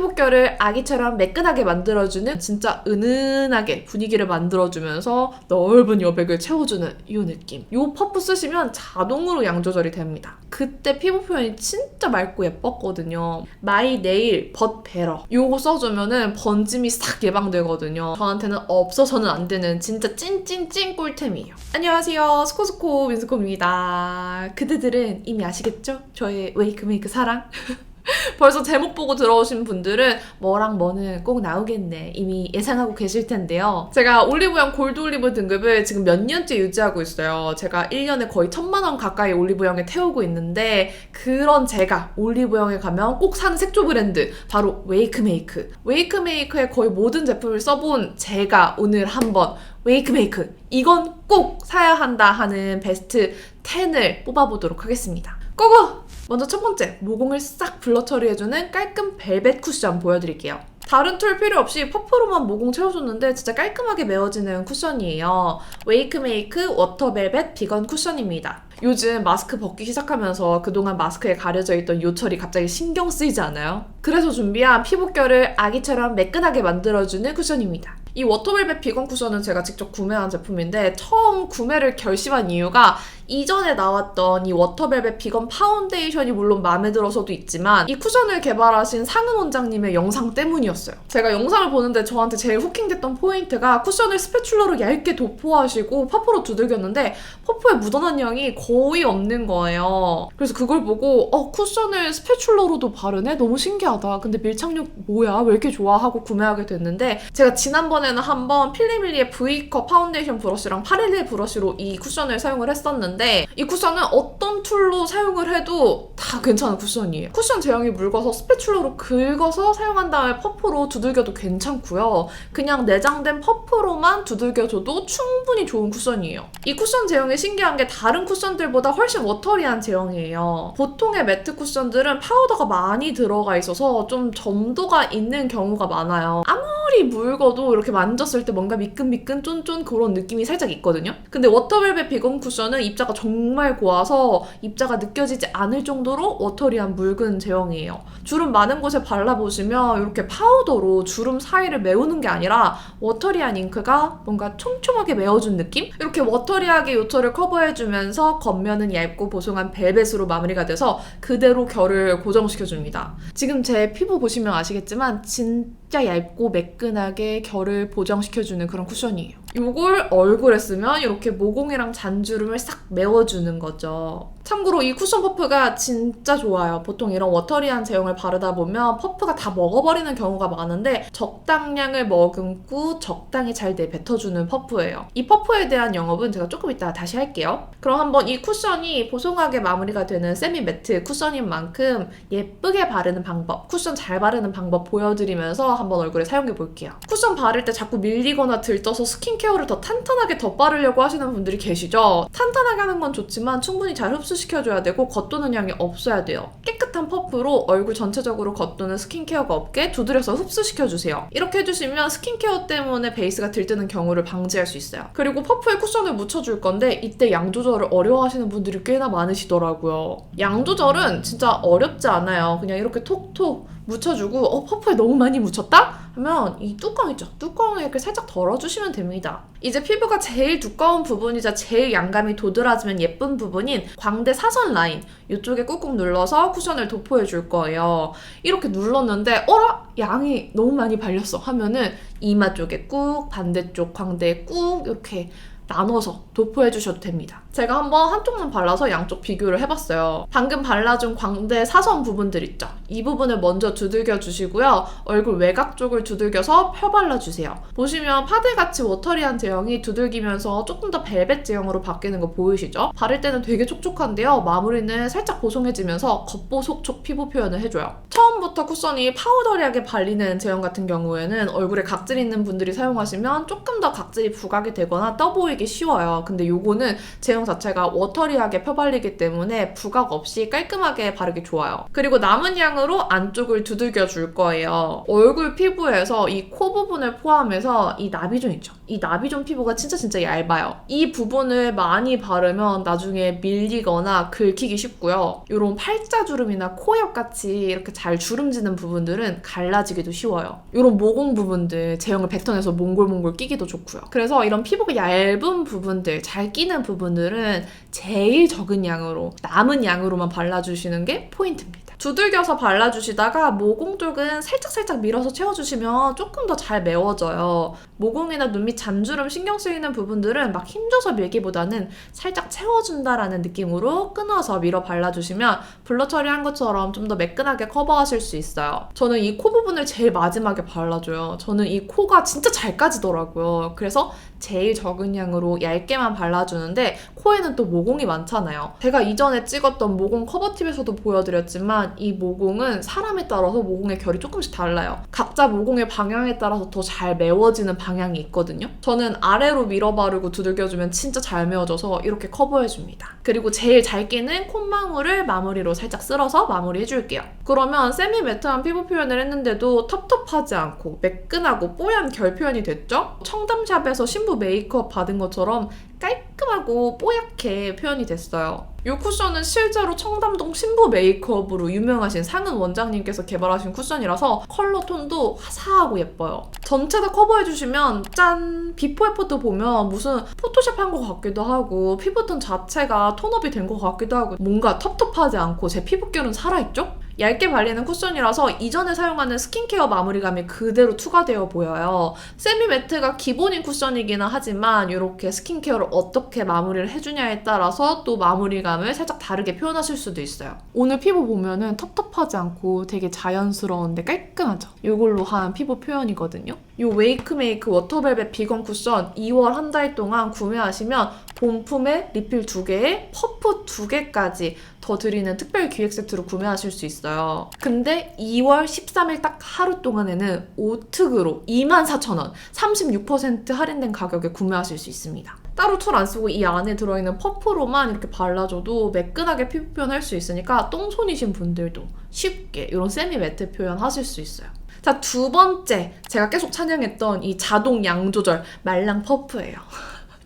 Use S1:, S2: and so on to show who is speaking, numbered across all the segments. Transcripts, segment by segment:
S1: 피부결을 아기처럼 매끈하게 만들어주는 진짜 은은하게 분위기를 만들어주면서 넓은 여백을 채워주는 이 느낌. 이 퍼프 쓰시면 자동으로 양 조절이 됩니다. 그때 피부 표현이 진짜 맑고 예뻤거든요. 마이 네일 벗 베러 이거 써주면은 번짐이 싹 예방되거든요. 저한테는 없어서는 안 되는 진짜 찐찐찐 꿀템이에요. 안녕하세요. 스코스코 민스코입니다. 그대들은 이미 아시겠죠? 저의 웨이크메이크 사랑. 벌써 제목 보고 들어오신 분들은 뭐랑 뭐는 꼭 나오겠네 이미 예상하고 계실 텐데요. 제가 올리브영 골드 올리브 등급을 지금 몇 년째 유지하고 있어요. 제가 1년에 거의 천만 원 가까이 올리브영에 태우고 있는데 그런 제가 올리브영에 가면 꼭 사는 색조 브랜드 바로 웨이크메이크. 웨이크메이크의 거의 모든 제품을 써본 제가 오늘 한번 웨이크메이크 이건 꼭 사야 한다 하는 베스트 10을 뽑아보도록 하겠습니다. 고고! 먼저 첫 번째, 모공을 싹 블러 처리해주는 깔끔 벨벳 쿠션 보여드릴게요. 다른 툴 필요 없이 퍼프로만 모공 채워줬는데 진짜 깔끔하게 메워지는 쿠션이에요. 웨이크메이크 워터벨벳 비건 쿠션입니다. 요즘 마스크 벗기 시작하면서 그동안 마스크에 가려져 있던 요철이 갑자기 신경 쓰이지 않아요? 그래서 준비한 피부결을 아기처럼 매끈하게 만들어주는 쿠션입니다. 이 워터벨벳 비건 쿠션은 제가 직접 구매한 제품인데 처음 구매를 결심한 이유가 이전에 나왔던 이 워터벨벳 비건 파운데이션이 물론 마음에 들어서도 있지만 이 쿠션을 개발하신 상은 원장님의 영상 때문이었어요. 제가 영상을 보는데 저한테 제일 후킹됐던 포인트가 쿠션을 스패출러로 얇게 도포하시고 퍼프로 두들겼는데 퍼프에 묻어난 양이 거의 없는 거예요. 그래서 그걸 보고 어 쿠션을 스패출러로도 바르네? 너무 신기하다. 근데 밀착력 뭐야? 왜 이렇게 좋아? 하고 구매하게 됐는데 제가 지난번에는 한번 필리밀리의 V컵 파운데이션 브러쉬랑 파렐리 브러쉬로 이 쿠션을 사용을 했었는데 있는데 이 쿠션은 어떤 툴로 사용을 해도 다 괜찮은 쿠션이에요. 쿠션 제형이 묽어서 스패출러로 긁어서 사용한 다음에 퍼프로 두들겨도 괜찮고요. 그냥 내장된 퍼프로만 두들겨줘도 충분히 좋은 쿠션이에요. 이 쿠션 제형이 신기한 게 다른 쿠션들보다 훨씬 워터리한 제형이에요. 보통의 매트 쿠션들은 파우더가 많이 들어가 있어서 좀 점도가 있는 경우가 많아요. 아무 아무리 묽어도 이렇게 만졌을 때 뭔가 미끈미끈 쫀쫀 그런 느낌이 살짝 있거든요. 근데 워터벨벳 비건 쿠션은 입자가 정말 고와서 입자가 느껴지지 않을 정도로 워터리한 묽은 제형이에요. 주름 많은 곳에 발라보시면 이렇게 파우더로 주름 사이를 메우는 게 아니라 워터리한 잉크가 뭔가 촘촘하게 메워준 느낌? 이렇게 워터리하게 요철을 커버해주면서 겉면은 얇고 보송한 벨벳으로 마무리가 돼서 그대로 결을 고정시켜줍니다. 지금 제 피부 보시면 아시겠지만 진짜 얇고 매끈 매끈하게 결을 보정시켜주는 그런 쿠션이에요. 이걸 얼굴에 쓰면 이렇게 모공이랑 잔주름을 싹 메워주는 거죠. 참고로 이 쿠션 퍼프가 진짜 좋아요. 보통 이런 워터리한 제형을 바르다 보면 퍼프가 다 먹어버리는 경우가 많은데 적당량을 머금고 적당히 잘 내뱉어주는 퍼프예요. 이 퍼프에 대한 영업은 제가 조금 이따 다시 할게요. 그럼 한번 이 쿠션이 보송하게 마무리가 되는 세미 매트 쿠션인 만큼 예쁘게 바르는 방법, 쿠션 잘 바르는 방법 보여드리면서 한번 얼굴에 사용해 볼게요. 쿠션 바를 때 자꾸 밀리거나 들떠서 스킨케어를 더 탄탄하게 덧바르려고 하시는 분들이 계시죠? 탄탄하게 하는 건 좋지만 충분히 잘 흡수 시켜줘야 되고 겉도는 양이 없어야 돼요. 깨끗한 퍼프로 얼굴 전체적으로 겉도는 스킨케어가 없게 두드려서 흡수시켜주세요. 이렇게 해주시면 스킨케어 때문에 베이스가 들뜨는 경우를 방지할 수 있어요. 그리고 퍼프에 쿠션을 묻혀줄 건데 이때 양 조절을 어려워하시는 분들이 꽤나 많으시더라고요. 양 조절은 진짜 어렵지 않아요. 그냥 이렇게 톡톡 묻혀주고 어 퍼프에 너무 많이 묻혔다? 하면 이 뚜껑 있죠? 뚜껑을 이렇게 살짝 덜어주시면 됩니다. 이제 피부가 제일 두꺼운 부분이자 제일 양감이 도드라지면 예쁜 부분인 광대 사선 라인 이쪽에 꾹꾹 눌러서 쿠션을 도포해 줄 거예요. 이렇게 눌렀는데 어라? 양이 너무 많이 발렸어 하면은 이마 쪽에 꾹 반대쪽 광대에 꾹 이렇게 나눠서 도포해 주셔도 됩니다. 제가 한번 한쪽만 발라서 양쪽 비교를 해봤어요. 방금 발라준 광대 사선 부분들 있죠? 이 부분을 먼저 두들겨 주시고요. 얼굴 외곽 쪽을 이걸 두들겨서 펴발라주세요. 보시면 파데같이 워터리한 제형이 두들기면서 조금 더 벨벳 제형으로 바뀌는 거 보이시죠? 바를 때는 되게 촉촉한데요. 마무리는 살짝 보송해지면서 겉보속촉 피부 표현을 해줘요. 처음부터 쿠션이 파우더리하게 발리는 제형 같은 경우에는 얼굴에 각질 있는 분들이 사용하시면 조금 더 각질이 부각이 되거나 떠 보이기 쉬워요. 근데 요거는 제형 자체가 워터리하게 펴발리기 때문에 부각 없이 깔끔하게 바르기 좋아요. 그리고 남은 양으로 안쪽을 두들겨 줄 거예요. 얼굴 피부에 피부에서 이 코 부분을 포함해서 이 나비존 있죠. 이 나비존 피부가 진짜 진짜 얇아요. 이 부분을 많이 바르면 나중에 밀리거나 긁히기 쉽고요. 이런 팔자주름이나 코 옆 같이 이렇게 잘 주름지는 부분들은 갈라지기도 쉬워요. 이런 모공 부분들 제형을 뱉어내서 몽골몽골 끼기도 좋고요. 그래서 이런 피부가 얇은 부분들, 잘 끼는 부분들은 제일 적은 양으로 남은 양으로만 발라주시는 게 포인트입니다. 두들겨서 발라주시다가 모공 쪽은 살짝살짝 밀어서 채워주시면 조금 더 잘 메워져요. 모공이나 눈밑 잠주름 신경 쓰이는 부분들은 막 힘줘서 밀기보다는 살짝 채워준다라는 느낌으로 끊어서 밀어 발라주시면 블러 처리한 것처럼 좀 더 매끈하게 커버하실 수 있어요. 저는 이 코 부분을 제일 마지막에 발라줘요. 저는 이 코가 진짜 잘 까지더라고요. 그래서 제일 적은 양으로 얇게만 발라주는데 코에는 또 모공이 많잖아요. 제가 이전에 찍었던 모공 커버팁에서도 보여드렸지만 이 모공은 사람에 따라서 모공의 결이 조금씩 달라요. 각자 모공의 방향에 따라서 더 잘 메워지는 방향이 있거든요. 저는 아래로 밀어 바르고 두들겨주면 진짜 잘 메워져서 이렇게 커버해줍니다. 그리고 제일 잘게는 콧망울을 마무리로 살짝 쓸어서 마무리해줄게요. 그러면 세미 매트한 피부 표현을 했는데도 텁텁하지 않고 매끈하고 뽀얀 결 표현이 됐죠? 청담샵에서 신부 피부 메이크업 받은 것처럼 깔끔하고 뽀얗게 표현이 됐어요. 이 쿠션은 실제로 청담동 신부 메이크업으로 유명하신 상은 원장님께서 개발하신 쿠션이라서 컬러 톤도 화사하고 예뻐요. 전체 다 커버해주시면 짠! 비포 애프트 보면 무슨 포토샵 한 것 같기도 하고 피부톤 자체가 톤업이 된 것 같기도 하고 뭔가 텁텁하지 않고 제 피부결은 살아있죠? 얇게 발리는 쿠션이라서 이전에 사용하는 스킨케어 마무리감이 그대로 추가되어 보여요. 세미 매트가 기본인 쿠션이기는 하지만 이렇게 스킨케어를 어떻게 마무리를 해주냐에 따라서 또 마무리감을 살짝 다르게 표현하실 수도 있어요. 오늘 피부 보면은 텁텁하지 않고 되게 자연스러운데 깔끔하죠? 이걸로 한 피부 표현이거든요. 이 웨이크메이크 워터벨벳 비건 쿠션 2월 한 달 동안 구매하시면 본품에 리필 2개에 퍼프 2개까지 더 드리는 특별 기획 세트로 구매하실 수 있어요. 근데 2월 13일 딱 하루 동안에는 5특으로 24,000원, 36% 할인된 가격에 구매하실 수 있습니다. 따로 툴 안 쓰고 이 안에 들어있는 퍼프로만 이렇게 발라줘도 매끈하게 피부 표현할 수 있으니까 똥손이신 분들도 쉽게 이런 세미 매트 표현 하실 수 있어요. 자, 두 번째. 제가 계속 찬양했던 이 자동 양 조절 말랑 퍼프예요.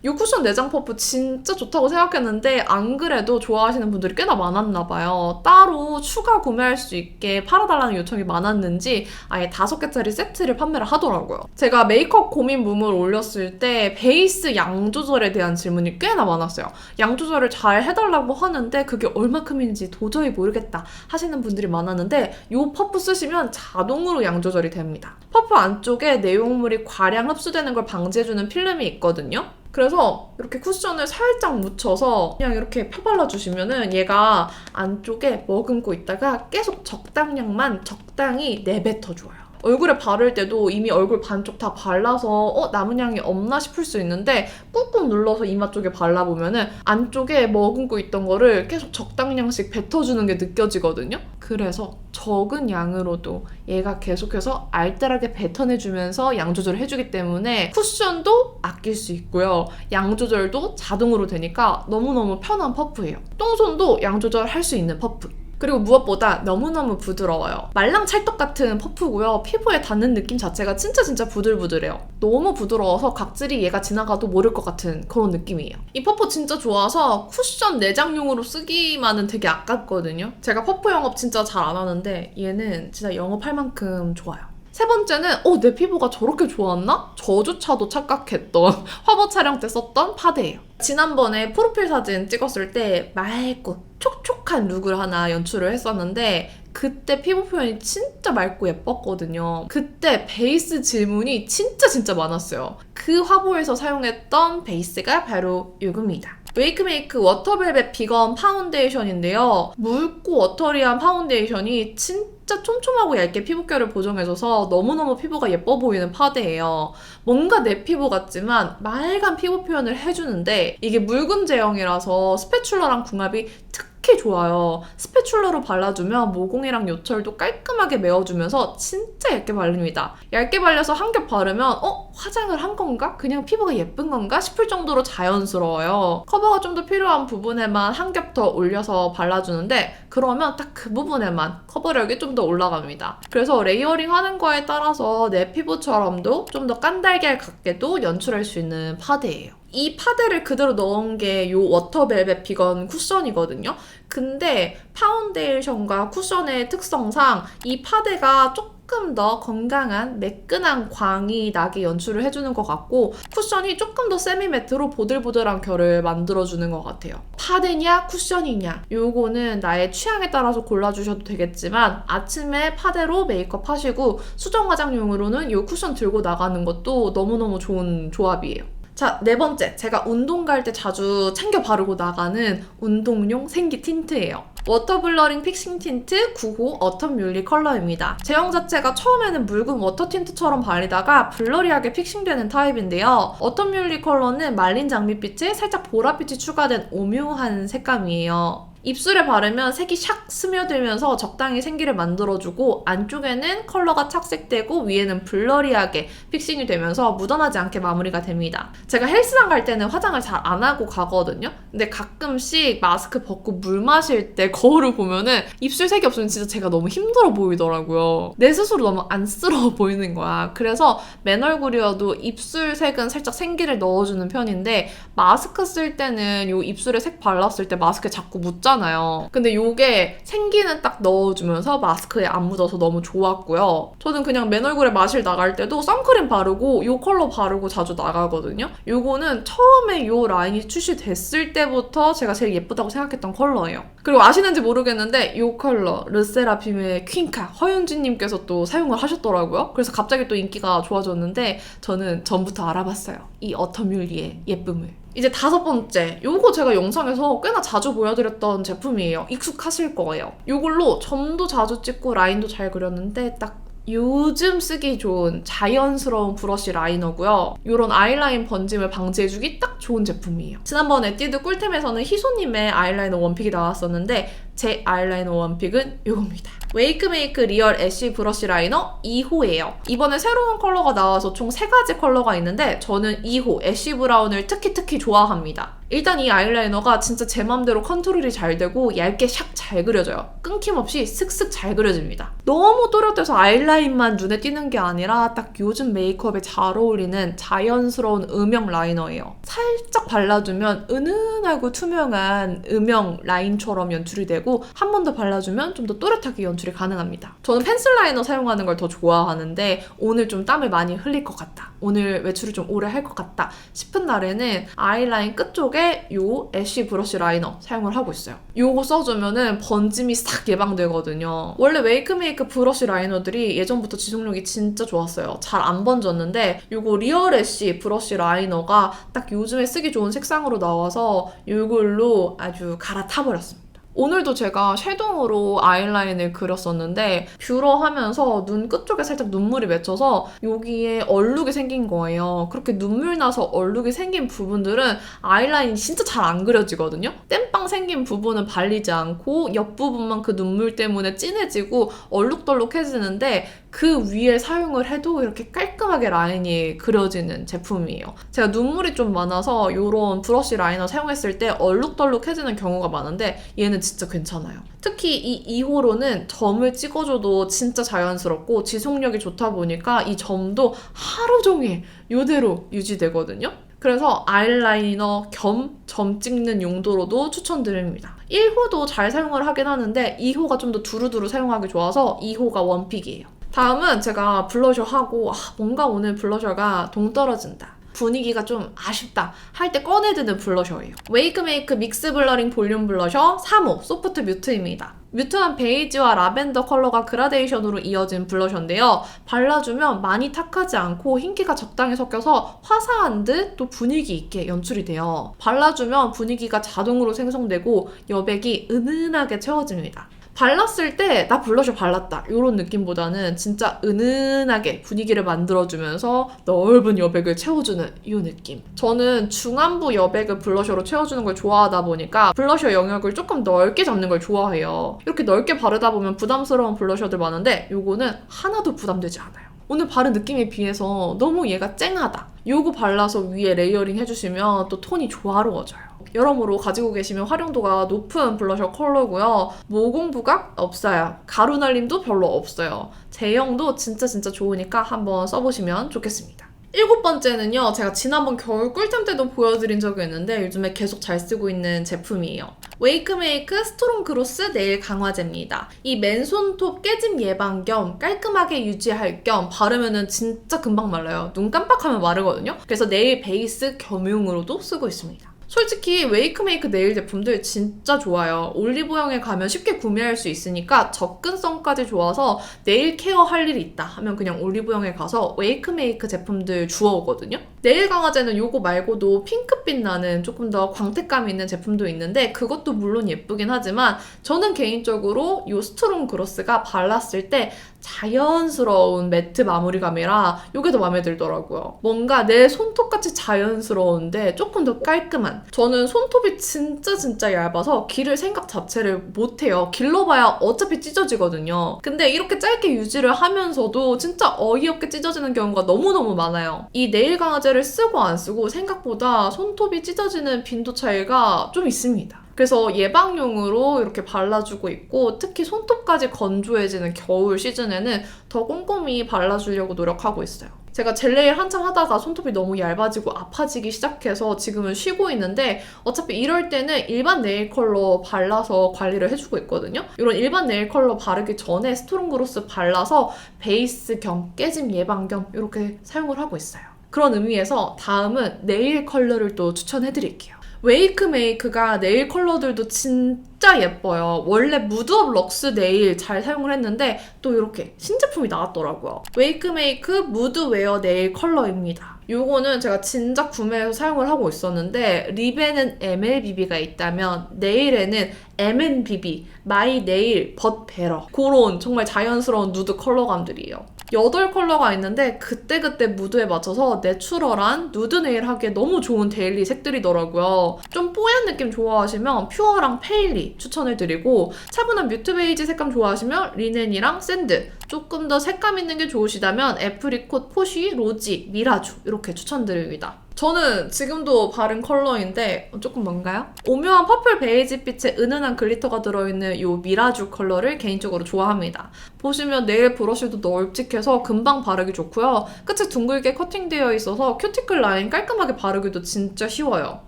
S1: 이 쿠션 내장 퍼프 진짜 좋다고 생각했는데 안 그래도 좋아하시는 분들이 꽤나 많았나 봐요. 따로 추가 구매할 수 있게 팔아달라는 요청이 많았는지 아예 다섯 개짜리 세트를 판매를 하더라고요. 제가 메이크업 고민 붐을 올렸을 때 베이스 양 조절에 대한 질문이 꽤나 많았어요. 양 조절을 잘 해달라고 하는데 그게 얼마큼인지 도저히 모르겠다 하시는 분들이 많았는데 이 퍼프 쓰시면 자동으로 양 조절이 됩니다. 퍼프 안쪽에 내용물이 과량 흡수되는 걸 방지해주는 필름이 있거든요. 그래서 이렇게 쿠션을 살짝 묻혀서 그냥 이렇게 펴발라주시면은 얘가 안쪽에 머금고 있다가 계속 적당량만 적당히 내뱉어줘요. 얼굴에 바를 때도 이미 얼굴 반쪽 다 발라서 어 남은 양이 없나 싶을 수 있는데 꾹꾹 눌러서 이마 쪽에 발라보면은 안쪽에 머금고 있던 거를 계속 적당량씩 뱉어주는 게 느껴지거든요. 그래서 적은 양으로도 얘가 계속해서 알뜰하게 뱉어내주면서 양 조절을 해주기 때문에 쿠션도 아낄 수 있고요. 양 조절도 자동으로 되니까 너무너무 편한 퍼프예요. 똥손도 양 조절할 수 있는 퍼프. 그리고 무엇보다 너무너무 부드러워요. 말랑 찰떡 같은 퍼프고요. 피부에 닿는 느낌 자체가 진짜 진짜 부들부들해요. 너무 부드러워서 각질이 얘가 지나가도 모를 것 같은 그런 느낌이에요. 이 퍼프 진짜 좋아서 쿠션 내장용으로 쓰기만은 되게 아깝거든요. 제가 퍼프 영업 진짜 잘 안 하는데 얘는 진짜 영업할 만큼 좋아요. 세 번째는 어, 내 피부가 저렇게 좋았나? 저조차도 착각했던 화보 촬영 때 썼던 파데예요. 지난번에 프로필 사진 찍었을 때 맑고 촉촉한 룩을 하나 연출을 했었는데 그때 피부 표현이 진짜 맑고 예뻤거든요. 그때 베이스 질문이 진짜 진짜 많았어요. 그 화보에서 사용했던 베이스가 바로 이겁니다. 웨이크메이크 워터벨벳 비건 파운데이션인데요. 묽고 워터리한 파운데이션이 진짜 진짜 촘촘하고 얇게 피부결을 보정해줘서 너무너무 피부가 예뻐 보이는 파데예요. 뭔가 내 피부 같지만 맑은 피부 표현을 해주는데 이게 묽은 제형이라서 스패출러랑 궁합이 특히 좋아요. 스패출러로 발라주면 모공이랑 요철도 깔끔하게 메워주면서 진짜 얇게 바릅니다. 얇게 발려서 한 겹 바르면 어? 화장을 한 건가? 그냥 피부가 예쁜 건가? 싶을 정도로 자연스러워요. 커버가 좀 더 필요한 부분에만 한 겹 더 올려서 발라주는데 그러면 딱 그 부분에만 커버력이 좀 더 올라갑니다. 그래서 레이어링 하는 거에 따라서 내 피부처럼도 좀 더 깐달걀 같게도 연출할 수 있는 파데예요. 이 파데를 그대로 넣은 게 이 워터벨벳 비건 쿠션이거든요. 근데 파운데이션과 쿠션의 특성상 이 파데가 조금 조금 더 건강한 매끈한 광이 나게 연출을 해주는 것 같고 쿠션이 조금 더 세미 매트로 보들보들한 결을 만들어주는 것 같아요. 파데냐 쿠션이냐 요거는 나의 취향에 따라서 골라주셔도 되겠지만 아침에 파데로 메이크업 하시고 수정 화장용으로는 요 쿠션 들고 나가는 것도 너무너무 좋은 조합이에요. 자, 네 번째. 제가 운동 갈 때 자주 챙겨 바르고 나가는 운동용 생기 틴트예요. 워터블러링 픽싱 틴트 9호 어텀 뮬리 컬러입니다. 제형 자체가 처음에는 묽은 워터 틴트처럼 바르다가 블러리하게 픽싱되는 타입인데요. 어텀 뮬리 컬러는 말린 장밋빛에 살짝 보랏빛이 추가된 오묘한 색감이에요. 입술에 바르면 색이 샥 스며들면서 적당히 생기를 만들어주고 안쪽에는 컬러가 착색되고 위에는 블러리하게 픽싱이 되면서 묻어나지 않게 마무리가 됩니다. 제가 헬스장 갈 때는 화장을 잘 안 하고 가거든요. 근데 가끔씩 마스크 벗고 물 마실 때 거울을 보면은 입술 색이 없으면 진짜 제가 너무 힘들어 보이더라고요. 내 스스로 너무 안쓰러워 보이는 거야. 그래서 맨 얼굴이어도 입술 색은 살짝 생기를 넣어주는 편인데 마스크 쓸 때는 요 입술에 색 발랐을 때 마스크에 자꾸 묻잖아 없잖아요. 근데 요게 생기는 딱 넣어주면서 마스크에 안 묻어서 너무 좋았고요. 저는 그냥 맨 얼굴에 마실 나갈 때도 선크림 바르고 요 컬러 바르고 자주 나가거든요. 요거는 처음에 요 라인이 출시됐을 때부터 제가 제일 예쁘다고 생각했던 컬러예요. 그리고 아시는지 모르겠는데 요 컬러 르세라핌의 퀸카 허윤진님께서 또 사용을 하셨더라고요. 그래서 갑자기 또 인기가 좋아졌는데 저는 전부터 알아봤어요. 이 어텀 뮬리의 예쁨을. 이제 다섯 번째 요거 제가 영상에서 꽤나 자주 보여드렸던 제품이에요 익숙하실 거예요 요걸로 점도 자주 찍고 라인도 잘 그렸는데 딱 요즘 쓰기 좋은 자연스러운 브러쉬 라이너고요. 이런 아이라인 번짐을 방지해주기 딱 좋은 제품이에요. 지난번 에뛰드 꿀템에서는 희소님의 아이라이너 원픽이 나왔었는데 제 아이라이너 원픽은 이겁니다. 웨이크메이크 리얼 애쉬 브러쉬 라이너 2호예요. 이번에 새로운 컬러가 나와서 총 3가지 컬러가 있는데 저는 2호 애쉬 브라운을 특히 특히 좋아합니다. 일단 이 아이라이너가 진짜 제 맘대로 컨트롤이 잘 되고 얇게 샥 잘 그려져요. 끊김없이 슥슥 잘 그려집니다. 너무 또렷해서 아이라인만 눈에 띄는 게 아니라 딱 요즘 메이크업에 잘 어울리는 자연스러운 음영 라이너예요. 살짝 발라주면 은은하고 투명한 음영 라인처럼 연출이 되고 되고 한번 더 발라주면 좀 더 또렷하게 연출이 가능합니다. 저는 펜슬 라이너 사용하는 걸 더 좋아하는데 오늘 좀 땀을 많이 흘릴 것 같다. 오늘 외출을 좀 오래 할 것 같다 싶은 날에는 아이라인 끝쪽에 이 애쉬 브러쉬 라이너 사용을 하고 있어요. 이거 써주면은 번짐이 싹 예방되거든요. 원래 웨이크메이크 브러쉬 라이너들이 예전부터 지속력이 진짜 좋았어요. 잘 안 번졌는데 이거 리얼 애쉬 브러쉬 라이너가 딱 요즘에 쓰기 좋은 색상으로 나와서 요걸로 아주 갈아타버렸습니다. 오늘도 제가 섀도우로 아이라인을 그렸었는데 뷰러 하면서 눈 끝쪽에 살짝 눈물이 맺혀서 여기에 얼룩이 생긴 거예요. 그렇게 눈물 나서 얼룩이 생긴 부분들은 아이라인이 진짜 잘 안 그려지거든요. 땜빵 생긴 부분은 발리지 않고 옆부분만 그 눈물 때문에 진해지고 얼룩덜룩해지는데 그 위에 사용을 해도 이렇게 깔끔하게 라인이 그려지는 제품이에요. 제가 눈물이 좀 많아서 이런 브러쉬 라이너 사용했을 때 얼룩덜룩해지는 경우가 많은데 얘는 진짜 괜찮아요. 특히 이 2호로는 점을 찍어줘도 진짜 자연스럽고 지속력이 좋다 보니까 이 점도 하루 종일 이대로 유지되거든요. 그래서 아이라이너 겸 점 찍는 용도로도 추천드립니다. 1호도 잘 사용을 하긴 하는데 2호가 좀 더 두루두루 사용하기 좋아서 2호가 원픽이에요. 다음은 제가 블러셔하고 아, 뭔가 오늘 블러셔가 동떨어진다. 분위기가 좀 아쉽다 할 때 꺼내드는 블러셔예요. 웨이크메이크 믹스 블러링 볼륨 블러셔 3호 소프트 뮤트입니다. 뮤트한 베이지와 라벤더 컬러가 그라데이션으로 이어진 블러셔인데요. 발라주면 많이 탁하지 않고 흰기가 적당히 섞여서 화사한 듯 또 분위기 있게 연출이 돼요. 발라주면 분위기가 자동으로 생성되고 여백이 은은하게 채워집니다. 발랐을 때 나 블러셔 발랐다 이런 느낌보다는 진짜 은은하게 분위기를 만들어주면서 넓은 여백을 채워주는 이 느낌 저는 중안부 여백을 블러셔로 채워주는 걸 좋아하다 보니까 블러셔 영역을 조금 넓게 잡는 걸 좋아해요 이렇게 넓게 바르다 보면 부담스러운 블러셔들 많은데 요거는 하나도 부담되지 않아요 오늘 바른 느낌에 비해서 너무 얘가 쨍하다 요거 발라서 위에 레이어링 해주시면 또 톤이 조화로워져요 여러모로 가지고 계시면 활용도가 높은 블러셔 컬러고요. 모공 부각 없어요. 가루 날림도 별로 없어요. 제형도 진짜 진짜 좋으니까 한번 써보시면 좋겠습니다. 일곱 번째는요, 제가 지난번 겨울 꿀잠 때도 보여드린 적이 있는데 요즘에 계속 잘 쓰고 있는 제품이에요. 웨이크메이크 스트롱 그로스 네일 강화제입니다. 이 맨손톱 깨짐 예방 겸 깔끔하게 유지할 겸 바르면은 진짜 금방 말라요. 눈 깜빡하면 마르거든요. 그래서 네일 베이스 겸용으로도 쓰고 있습니다. 솔직히 웨이크메이크 네일 제품들 진짜 좋아요. 올리브영에 가면 쉽게 구매할 수 있으니까 접근성까지 좋아서 네일 케어 할 일이 있다 하면 그냥 올리브영에 가서 웨이크메이크 제품들 주워오거든요. 네일 강화제는 요거 말고도 핑크빛 나는 조금 더 광택감 있는 제품도 있는데 그것도 물론 예쁘긴 하지만 저는 개인적으로 요 스트롱 그로스가 발랐을 때 자연스러운 매트 마무리감이라 이게 더 마음에 들더라고요. 뭔가 내 손톱같이 자연스러운데 조금 더 깔끔한. 저는 손톱이 진짜 진짜 얇아서 길을 생각 자체를 못해요. 길러봐야 어차피 찢어지거든요. 근데 이렇게 짧게 유지를 하면서도 진짜 어이없게 찢어지는 경우가 너무너무 많아요. 이 네일 강화제를 쓰고 안 쓰고 생각보다 손톱이 찢어지는 빈도 차이가 좀 있습니다. 그래서 예방용으로 이렇게 발라주고 있고 특히 손톱까지 건조해지는 겨울 시즌에는 더 꼼꼼히 발라주려고 노력하고 있어요. 제가 젤레일 한참 하다가 손톱이 너무 얇아지고 아파지기 시작해서 지금은 쉬고 있는데 어차피 이럴 때는 일반 네일 컬러 발라서 관리를 해주고 있거든요. 이런 일반 네일 컬러 바르기 전에 스토롱그로스 발라서 베이스 겸 깨짐 예방 겸 이렇게 사용을 하고 있어요. 그런 의미에서 다음은 네일 컬러를 또 추천해드릴게요. 웨이크 메이크가 네일 컬러들도 진짜 예뻐요. 원래 무드업 럭스 네일 잘 사용을 했는데 또 이렇게 신제품이 나왔더라고요. 웨이크 메이크 무드웨어 네일 컬러입니다. 요거는 제가 진작 구매해서 사용을 하고 있었는데 립에는 MLBB가 있다면 네일에는 MNBB, 마이 네일, 벗베러 그런 정말 자연스러운 누드 컬러감들이에요. 여덟 컬러가 있는데 그때그때 무드에 맞춰서 내추럴한 누드 네일 하기에 너무 좋은 데일리 색들이더라고요. 좀 뽀얀 느낌 좋아하시면 퓨어랑 페일리 추천해 드리고 차분한 뮤트 베이지 색감 좋아하시면 리넨이랑 샌드 조금 더 색감 있는 게 좋으시다면 애프리콧, 포쉬, 로지, 미라주 이렇게 추천드립니다. 저는 지금도 바른 컬러인데 조금 뭔가요? 오묘한 퍼플 베이지빛에 은은한 글리터가 들어있는 이 미라주 컬러를 개인적으로 좋아합니다. 보시면 네일 브러쉬도 널찍해서 금방 바르기 좋고요. 끝에 둥글게 커팅되어 있어서 큐티클 라인 깔끔하게 바르기도 진짜 쉬워요.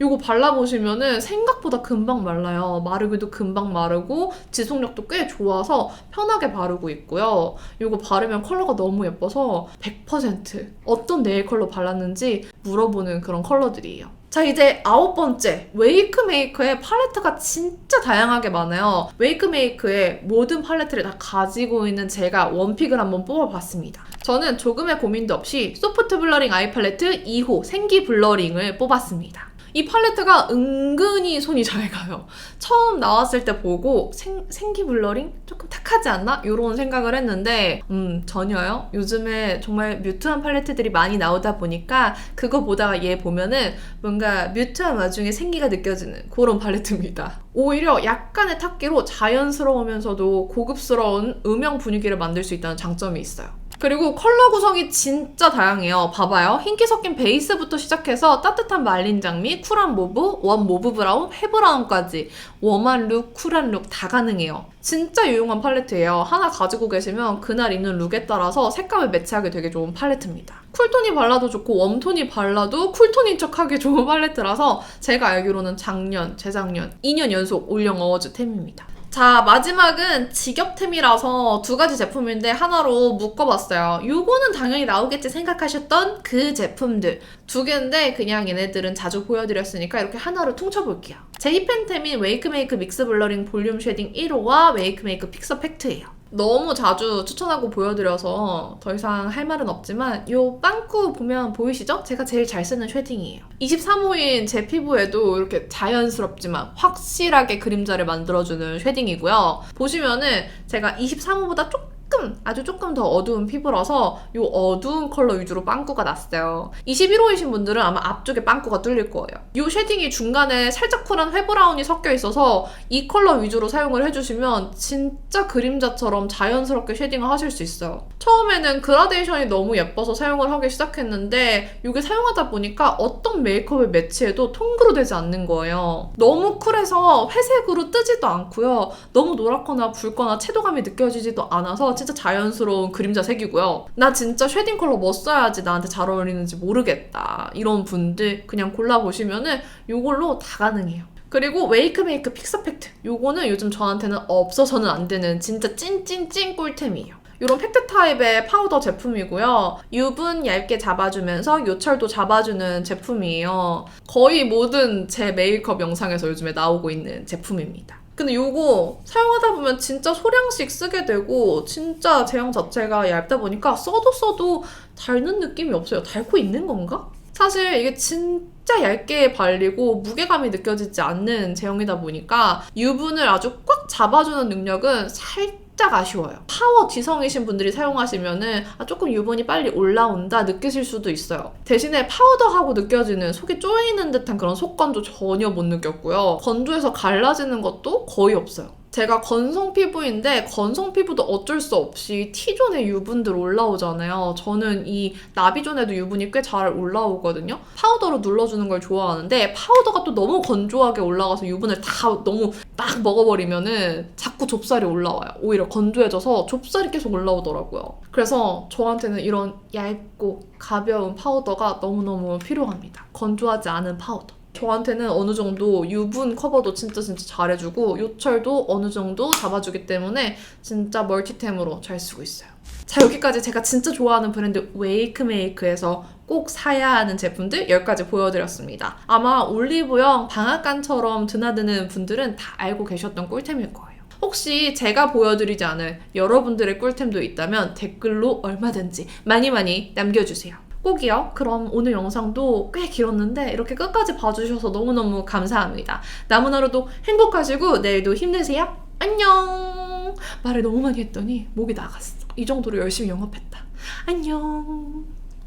S1: 이거 발라보시면 생각보다 금방 말라요. 마르기도 금방 마르고 지속력도 꽤 좋아서 편하게 바르고 있고요. 이거 바르면 컬러가 너무 예뻐서 100% 어떤 네일 컬러 발랐는지 물어보는 그런 컬러들이에요. 자 이제 아홉 번째 웨이크 메이크의 팔레트가 진짜 다양하게 많아요 웨이크 메이크의 모든 팔레트를 다 가지고 있는 제가 원픽을 한번 뽑아봤습니다 저는 조금의 고민도 없이 소프트 블러링 아이 팔레트 2호 생기 블러링을 뽑았습니다 이 팔레트가 은근히 손이 잘 가요. 처음 나왔을 때 보고 생, 생기 블러링? 조금 탁하지 않나? 이런 생각을 했는데 음 전혀요. 요즘에 정말 뮤트한 팔레트들이 많이 나오다 보니까 그거 보다가 얘 보면은 뭔가 뮤트한 와중에 생기가 느껴지는 그런 팔레트입니다. 오히려 약간의 탁기로 자연스러우면서도 고급스러운 음영 분위기를 만들 수 있다는 장점이 있어요. 그리고 컬러 구성이 진짜 다양해요. 봐봐요. 흰기 섞인 베이스부터 시작해서 따뜻한 말린 장미, 쿨한 모브, 원 모브 브라운, 해브라운까지 웜한 룩, 쿨한 룩 다 가능해요. 진짜 유용한 팔레트예요. 하나 가지고 계시면 그날 입는 룩에 따라서 색감을 매치하기 되게 좋은 팔레트입니다. 쿨톤이 발라도 좋고 웜톤이 발라도 쿨톤인 척하기 좋은 팔레트라서 제가 알기로는 작년, 재작년 2년 연속 올영 어워즈 템입니다. 자, 마지막은 직업템이라서 두 가지 제품인데 하나로 묶어봤어요. 요거는 당연히 나오겠지 생각하셨던 그 제품들. 두 개인데 그냥 얘네들은 자주 보여드렸으니까 이렇게 하나로 퉁쳐볼게요. 제이앤템인 웨이크메이크 믹스 블러링 볼륨 쉐딩 1호와 웨이크메이크 픽서 팩트예요. 너무 자주 추천하고 보여드려서 더 이상 할 말은 없지만 요 빵꾸 보면 보이시죠? 제가 제일 잘 쓰는 쉐딩이에요. 23호인 제 피부에도 이렇게 자연스럽지만 확실하게 그림자를 만들어주는 쉐딩이고요. 보시면은 제가 23호보다 조금 조금 아주 조금 더 어두운 피부라서 이 어두운 컬러 위주로 빵꾸가 났어요. 21호이신 분들은 아마 앞쪽에 빵꾸가 뚫릴 거예요. 이 쉐딩이 중간에 살짝 쿨한 회브라운이 섞여 있어서 이 컬러 위주로 사용을 해주시면 진짜 그림자처럼 자연스럽게 쉐딩을 하실 수 있어요. 처음에는 그라데이션이 너무 예뻐서 사용을 하기 시작했는데 이게 사용하다 보니까 어떤 메이크업을 매치해도 통그로 되지 않는 거예요. 너무 쿨해서 회색으로 뜨지도 않고요. 너무 노랗거나 붉거나 채도감이 느껴지지도 않아서 진짜 자연스러운 그림자 색이고요. 나 진짜 쉐딩 컬러 뭐 써야지 나한테 잘 어울리는지 모르겠다. 이런 분들 그냥 골라보시면은 이걸로 다 가능해요. 그리고 웨이크메이크 픽서팩트. 요거는 요즘 저한테는 없어서는 안 되는 진짜 찐찐찐 꿀템이에요. 이런 팩트 타입의 파우더 제품이고요. 유분 얇게 잡아주면서 요철도 잡아주는 제품이에요. 거의 모든 제 메이크업 영상에서 요즘에 나오고 있는 제품입니다. 근데 요거 사용하다 보면 진짜 소량씩 쓰게 되고 진짜 제형 자체가 얇다 보니까 써도 써도 닳는 느낌이 없어요. 닳고 있는 건가? 사실 이게 진짜 얇게 발리고 무게감이 느껴지지 않는 제형이다 보니까 유분을 아주 꽉 잡아주는 능력은 살짝 살짝 아쉬워요. 파워 지성이신 분들이 사용하시면은 아, 조금 유분이 빨리 올라온다 느끼실 수도 있어요. 대신에 파우더하고 느껴지는 속이 쪼이는 듯한 그런 속건도 전혀 못 느꼈고요. 건조해서 갈라지는 것도 거의 없어요. 제가 건성 피부인데 건성 피부도 어쩔 수 없이 T존의 유분들 올라오잖아요. 저는 이 나비존에도 유분이 꽤 잘 올라오거든요. 파우더로 눌러주는 걸 좋아하는데 파우더가 또 너무 건조하게 올라가서 유분을 다 너무 막 먹어버리면은 자꾸 좁쌀이 올라와요. 오히려 건조해져서 좁쌀이 계속 올라오더라고요. 그래서 저한테는 이런 얇고 가벼운 파우더가 너무너무 필요합니다. 건조하지 않은 파우더. 저한테는 어느 정도 유분 커버도 진짜 진짜 잘해주고 요철도 어느 정도 잡아주기 때문에 진짜 멀티템으로 잘 쓰고 있어요. 자 여기까지 제가 진짜 좋아하는 브랜드 웨이크메이크에서 꼭 사야 하는 제품들 10가지 보여드렸습니다. 아마 올리브영 방앗간처럼 드나드는 분들은 다 알고 계셨던 꿀템일 거예요. 혹시 제가 보여드리지 않을 여러분들의 꿀템도 있다면 댓글로 얼마든지 많이 많이 남겨주세요. 꼭이요. 그럼 오늘 영상도 꽤 길었는데 이렇게 끝까지 봐주셔서 너무너무 감사합니다. 남은 하루도 행복하시고 내일도 힘내세요. 안녕! 말을 너무 많이 했더니 목이 나갔어. 이 정도로 열심히 영업했다. 안녕!